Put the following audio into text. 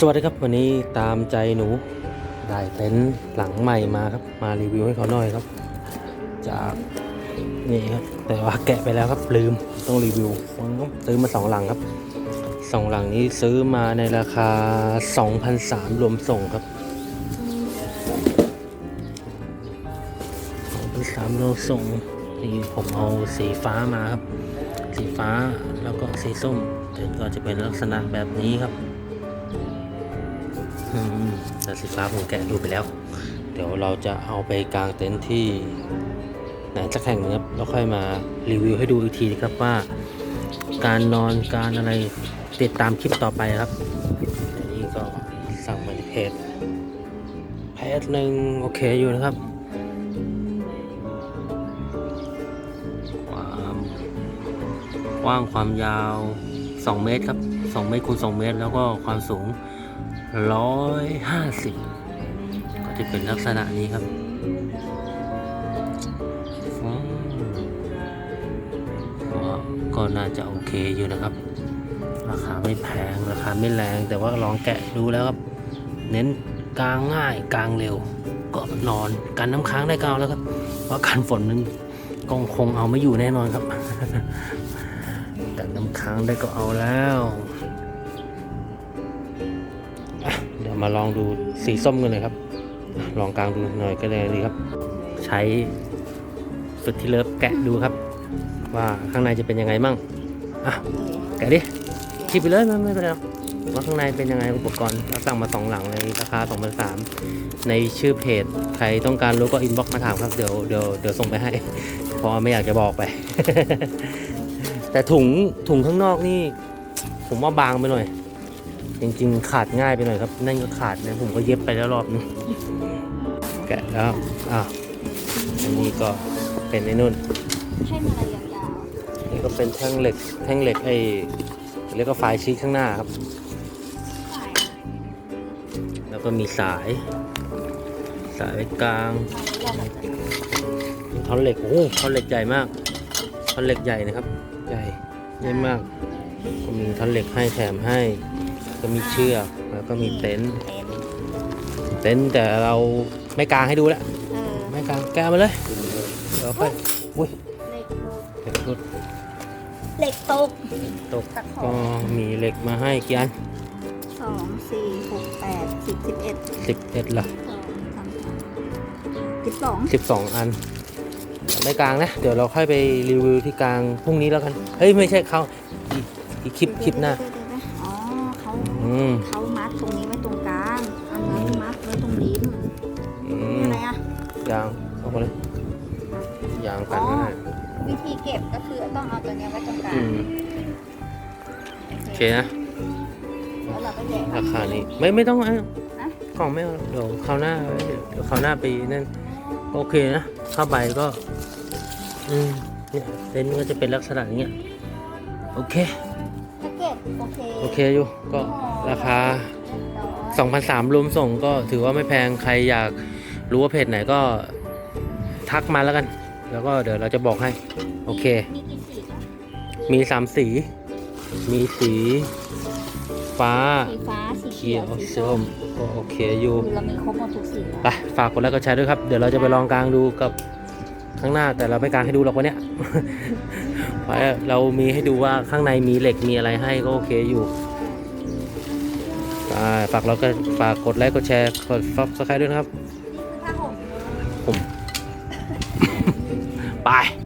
สวัสดีครับวันนี้ตามใจหนูได้เต็นท์หลังใหม่มาครับ มารีวิวให้เขาหน่อยครับ จากนี่ครับแต่ว่าแกะไปแล้วครับลืมต้องรีวิวซื้อมาสองหลังครับสองหลังนี้ซื้อมาในราคา 2,003รวมส่งครับ2,003รวมส่งนี่ผมเอาสีฟ้ามาครับ สีฟ้าแล้วก็สีส้มเต็นท์ก็จะเป็นลักษณะแบบนี้ครับ มแต่สีฟ้าผมแกะดูไปแล้ว เดี๋ยวเราจะเอาไปกางเต็นท์ที่ไหนสักแห่งนึงครับแล้วค่อยมารีวิวให้ดูอีกทีครับว่า การนอนการอะไรติดตามคลิปต่อไปครับอันนี้ก็สั่งมาในเพจเพจหนึ่งโอเคอยู่นะครับความกว้างความยาว 2 เมตรครับ 2 เมตรคูณ2เมตร แล้วก็ความสูง ร้อยห้าสิบก็จะเป็นลักษณะนี้ครับก็น่าจะโอเคอยู่นะครับ ราคาไม่แพงราคาไม่แรงแต่ว่าลองแกะดูแล้วครับ เน้นกลางง่ายกลางเร็ว ก็นอนกันน้ำค้างได้ก็เอาแล้วครับ เพราะการฝนมันคงคงเอาไม่อยู่แน่นอนครับกันน้ำค้างได้ก็เอาแล้ว เดี๋ยวมาลองดูสีส้มกันเลยครับ ลองกลางดูหน่อยก็ได้ดีครับ ใช้สุดที่เลิฟแกะดูครับ ว่าข้างในจะเป็นยังไงมั่งอะแกะดิคิดไปเลยไม่เป็นไรหรอกว่าข้างในเป็นยังไงอุปกรณ์เราสั่งมาสองหลังในราคา2 0 0 ในชื่อเพจใครต้องการรู้ก็อินบ็อกมาถามครับเดี๋ยวเดี๋ยวเดี๋ยวส่งไปให้เพราะไม่อยากจะบอกไป แต่ถุงถุงข้างนอกนี่ ผมว่าบางไปหน่อย จริงๆ ขาดง่ายไปหน่อยครับ นั่นก็ขาดนะผมก็เย็บไปแล้วรอบนึงแกะแล้วอ้าวอันนี้ก็เป็นไอ้นุ่นให้มันอะไรยาวนี่ก็เป็นแท่งเหล็กแท่งเหล็กไอ้เรียกว่าไฟชี้ข้างหน้าครับๆฝ่ายแล้วก็มีสาย สายไว้กลางเราแบบจะมีท่อนเหล็กโอ้โหท่อนเหล็กใหญ่มากท่อนเหล็กใหญ่นะครับ ใหญ่ใหญ่มากก็มีท่อนเหล็กให้แถมให้ ก็มีเชือกแล้วก็มีเต็นท์เต็นท์เต็นท์แต่เราไม่กางให้ดูแล้วเออไม่กางแก้มาเลยเดี๋ยวค่อยอุ้ยเหล็กตกเดี๋ยวรุดเหล็กตกตกตะขอก็มีเหล็กมาให้กี่อันสองสี่หกแปดสิบสิบเอ็ดสิบเอ็ดละสองสามสามสิบสองสิบสองอันไม่กลางนะ เดี๋ยวเราค่อยไปรีวิวที่กลางพรุ่งนี้แล้วกัน เฮ้ย ไม่ใช่เขาอีกอีกคลิปคลิปหน้า เขาอืมเขามัดตรงนี้ไว้ตรงกลางเอาเนื้อมัดไว้ตรงลิ้นอืนี่มอะไรอะ ยางเอาไปเลยยางกันอ๋อง่ายวิธีเก็บก็คือต้องเอาตัวเนี้ยไว้ตรงกลางอืมโอเคนะแล้วเราก็แยกราคานี้ไม่ไม่ต้องเอาอะกล่องไม่เอาเดี๋ยวคราวหน้าไว้เดี๋ยวเดี๋ยวคราวหน้าไปนั่นโอเคนะเข้าไปก็ อืมเนี่ยเต็นท์ก็จะเป็นลักษณะอย่างเงี้ยโอเคแพ็กเกจ โอเคโอเคอยู่ก็ราคาร้อย2,003รวมส่งก็ถือว่าไม่แพงใครอยากรู้ว่าเพจไหนก็ทักมาแล้วกัน แล้วก็เดี๋ยวเราจะบอกให้ โอเค มีกี่สีคะมีสามสี มีสี ฟ้า สีฟ้าสีเขีเขียยววสีส้ส้มมก็โอเคอยู่ คือเรามีครบหมดทุกสีแล้วไปฝากกดไลค์กดแชร์ด้วยครับ เดี๋ยวเราจะไปลองกลางดูกับข้างหน้าแต่เราไม่กลางให้ดูหรอกวันเนี้ย เพราะเรามีให้ดูว่าข้างในมีเหล็กมีอะไรให้ก็โอเคอยู่ไปฝากเราก็ฝากกดไลค์กดแชร์กดซับสไครต์ด้วยนะครับนี่คือผ้าห่มไป